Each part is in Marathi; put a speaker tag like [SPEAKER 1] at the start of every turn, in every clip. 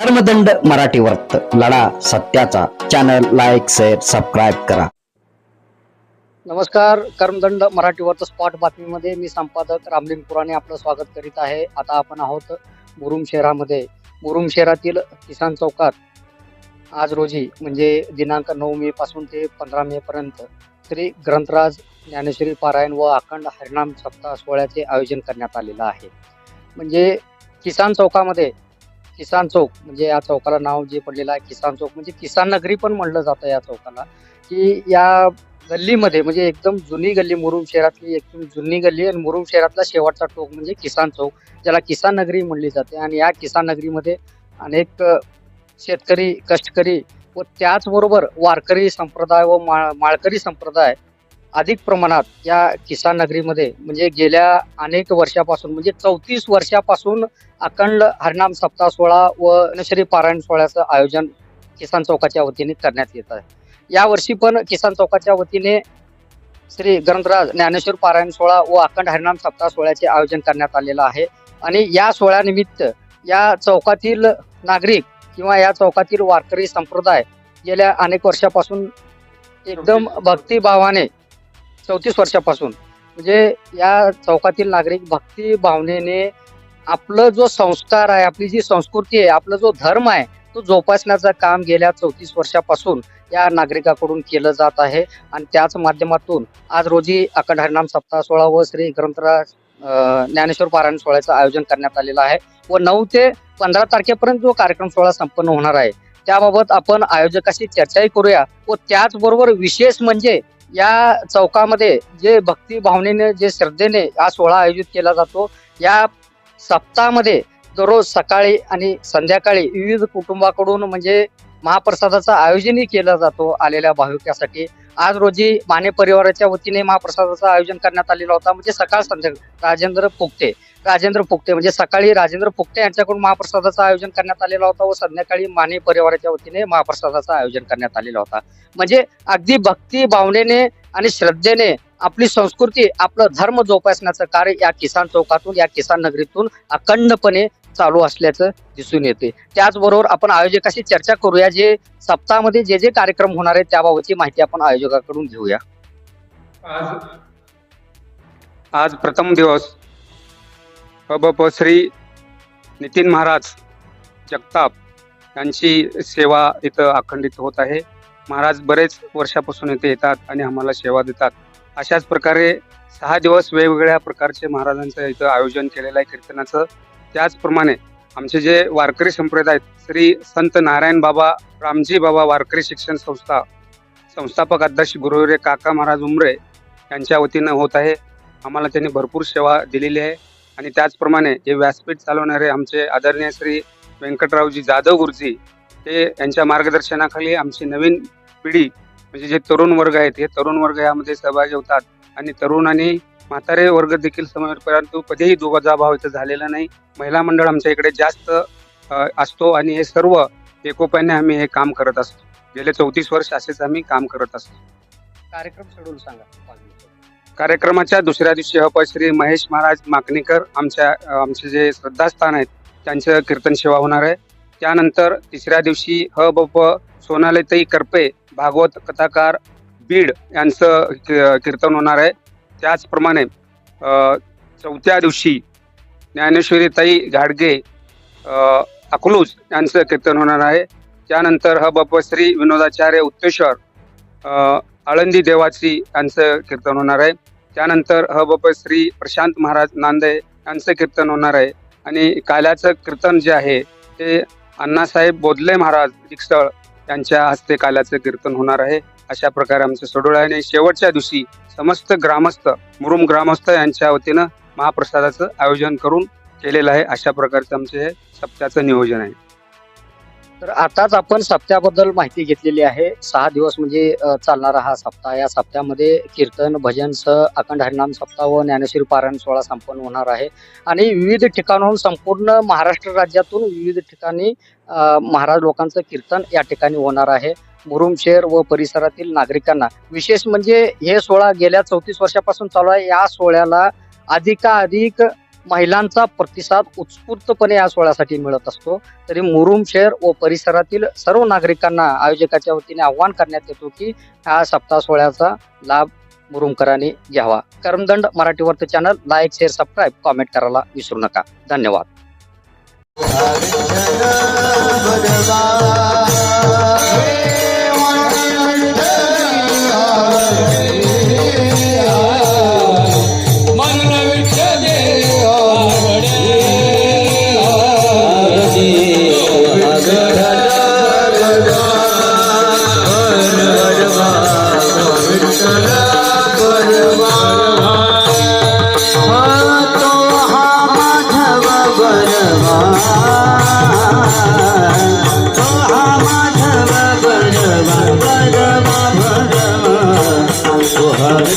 [SPEAKER 1] धर्मदंड मराठी वर्त लढा सत्याचा. चॅनल लाईक शेअर सबस्क्राईब करा.
[SPEAKER 2] नमस्कार. कर्मदंड मराठीवरचं स्पॉट बातमीमध्ये मी संपादक रामलिंग पुराणे आपलं स्वागत करीत आहे. आता आपण आहोत मुरुम शहरामध्ये. मुरुम शहरातील किसान चौकात आज रोजी म्हणजे दिनांक नऊ मे पासून ते पंधरा मे पर्यंत श्री ग्रंथराज ज्ञानेश्वरी पारायण व अखंड हरिनाम सप्ताह सोहळ्याचे आयोजन करण्यात आलेलं आहे. म्हणजे किसान चौकामध्ये किसान चौक म्हणजे या चौकाला नाव जे पडलेलं आहे किसान चौक म्हणजे किसान नगरी पण म्हणलं जातं या चौकाला की या गल्लीमध्ये म्हणजे एकदम जुनी गल्ली मुरुम शहरातली एकदम जुनी गल्ली आणि मुरुम शहरातला शेवटचा टोक म्हणजे किसान चौक ज्याला किसान नगरी म्हणली जाते. आणि या किसान नगरीमध्ये अनेक शेतकरी कष्टकरी व त्याचबरोबर वारकरी संप्रदाय व माळ माळकरी संप्रदाय अधिक प्रमाणात या किसान नगरीमध्ये म्हणजे गेल्या अनेक वर्षापासून म्हणजे चौतीस वर्षापासून अखंड हरिनाम सप्ताह सोहळा व नशरी पारायण सोहळ्याचं आयोजन किसान चौकाच्या वतीने करण्यात येत आहे. या वर्षी पण किसान चौकाच्या वतीने श्री ग्रंथराज ज्ञानेश्वर पारायण सोहळा व अखंड हरिनाम सप्ताह सोहळ्याचे आयोजन करण्यात आलेलं आहे. आणि या सोहळ्यानिमित्त या चौकातील नागरिक किंवा या चौकातील वारकरी संप्रदाय गेल्या अनेक वर्षापासून एकदम भक्तिभावाने चौतीस वर्षापासून. म्हणजे या चौकातील नागरिक भक्ती भावनेने आपलं जो संस्कार आहे आपली जी संस्कृती आहे आपला जो धर्म आहे तो जोपासण्याचं काम गेल्या चौतीस वर्षापासून या नागरिकाकडून केलं जात आहे. आणि त्याच माध्यमातून आज रोजी अखंड हरिनाम सप्ताह सोहळा व श्री ग्रंथराज ज्ञानेश्वर पारायण सोहळ्याचं आयोजन करण्यात आलेलं आहे. व नऊ ते पंधरा तारखेपर्यंत जो कार्यक्रम सोहळा संपन्न होणार आहे त्याबाबत आपण आयोजकाशी चर्चाही करूया. व त्याचबरोबर विशेष म्हणजे या चौकामध्ये जे भक्ती भावनेने जे श्रद्धेने हा सोहळा आयोजित केला जातो या सप्ताहामध्ये दररोज सकाळी आणि संध्याकाळी विविध कुटुंबाकडून म्हणजे महाप्रसादाचं आयोजनही केलं जातो आलेल्या भाविकासाठी. आज रोजी माने परिवाराच्या वतीने महाप्रसादाचं आयोजन करण्यात आलेलं होता. म्हणजे सकाळ संध्याकाळ राजेंद्र पोक्ते राजेंद्र पोक्ते म्हणजे सकाळी राजेंद्र पोक्ते यांच्याकडून महाप्रसादाचं आयोजन करण्यात आलेलं होता व संध्याकाळी माने परिवाराच्या वतीने महाप्रसादाचं आयोजन करण्यात आलेलं होता. म्हणजे अगदी भक्ती भावनेने आणि श्रद्धेने आपली संस्कृती आपलं धर्म जोपासण्याचं कार्य या किसान चौकातून या किसान नगरीतून अखंडपणे चालू असल्याचं दिसून येते. त्याचबरोबर आपण आयोजकाशी चर्चा करूया जे सप्ताहामध्ये जे जे कार्यक्रम होणार आहेत त्याबाबतची माहिती आपण आयोजकाकडून घेऊया.
[SPEAKER 3] आज आज प्रथम दिवस प श्री नितीन महाराज जगताप यांची सेवा इथं अखंडित होत आहे. महाराज बरेच वर्षापासून इथे येतात आणि आम्हाला सेवा देतात. अशाच प्रकारे सहा दिवस वेगवेगळ्या प्रकारचे महाराजांचं इथं आयोजन केलेलं आहे कीर्तनाचं. त्याचप्रमाणे आमचे जे वारकरी संप्रदाय आहेत श्री संत नारायण बाबा रामजी बाबा वारकरी शिक्षण संस्था संस्थापक अध्यक्ष गुरुरे काका महाराज उमरे यांच्या वतीनं होत आहे. आम्हाला त्यांनी भरपूर सेवा दिलेली आहे. आणि त्याचप्रमाणे जे व्यासपीठ चालवणारे आमचे आदरणीय श्री व्यंकटरावजी जाधव गुरुजी ते यांच्या मार्गदर्शनाखाली आमची नवीन पिढी म्हणजे जे तरुण वर्ग आहेत हे तरुण वर्ग यामध्ये सहभागी होतात. आणि तरुणांनी म्हातारे वर्ग देखील समोर परंतु कधीही दुभाव इथं झालेला नाही. महिला मंडळ आमच्या इकडे जास्त असतो आणि हे सर्व एकोप्याने आम्ही हे काम करत असतो. गेले चौतीस वर्ष असेच आम्ही काम करत असतो.
[SPEAKER 2] कार्यक्रम शेड्यूल सांगा.
[SPEAKER 3] कार्यक्रमाच्या दुसऱ्या दिवशी हप श्री महेश महाराज माकणीकर आमच्या आमचे जे श्रद्धास्थान आहेत त्यांचं कीर्तन सेवा होणार आहे. त्यानंतर तिसऱ्या दिवशी ह बप सोनालीताई करपे भागवत कथाकार बीड यांचं कीर्तन होणार आहे. त्याचप्रमाणे चौथ्या दिवशी ज्ञानेश्वरीताई घाडगे अकलूज यांचं कीर्तन होणार आहे. त्यानंतर ह बप श्री विनोदाचार्य उत्तेश्वर आळंदी देवाची यांचं कीर्तन होणार आहे. त्यानंतर ह बप श्री प्रशांत महाराज नांदे यांचं कीर्तन होणार आहे. आणि काल्याचं कीर्तन जे आहे ते अण्णासाहेब बोधले महाराज रिक्सळ यांच्या हस्ते काल्याचं कीर्तन होणार आहे. अशा प्रकारे आमचं सोडवलं आहे. आणि शेवटच्या दिवशी समस्त ग्रामस्थ मुरुम ग्रामस्थ यांच्या वतीनं महाप्रसादाचं आयोजन करून केलेलं आहे. अशा प्रकारचं आमचे हे सप्त्याचं नियोजन आहे.
[SPEAKER 2] तर आताच आपण सप्त्याबद्दल माहिती घेतलेली आहे. सहा दिवस म्हणजे चालणारा हा सप्ताह. या सप्त्यामध्ये कीर्तन भजन सह अखंड हरिनाम सप्ताह व ज्ञानेश्वरी पारायण सोहळा संपन्न होणार आहे. आणि विविध ठिकाणाहून संपूर्ण महाराष्ट्र राज्यातून विविध ठिकाणी महाराज लोकांचं कीर्तन या ठिकाणी होणार आहे. मुरुम शहर व परिसरातील नागरिकांना विशेष म्हणजे हे सोहळा गेल्या चौतीस वर्षापासून चालू आहे. या सोहळ्याला अधिकाधिक महिलांचा प्रतिसाद उत्स्फूर्तपणे या सोहळ्यासाठी मिळत असतो. तरी मुरुम शहर व परिसरातील सर्व नागरिकांना आयोजकाच्या वतीने आव्हान करण्यात येतो की हा सप्ताह सोहळ्याचा लाभ मुरुमकरांनी घ्यावा. कर्मदंड मराठी वर्त channel like share subscribe comment करायला विसरू नका. धन्यवाद.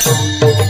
[SPEAKER 4] सर्व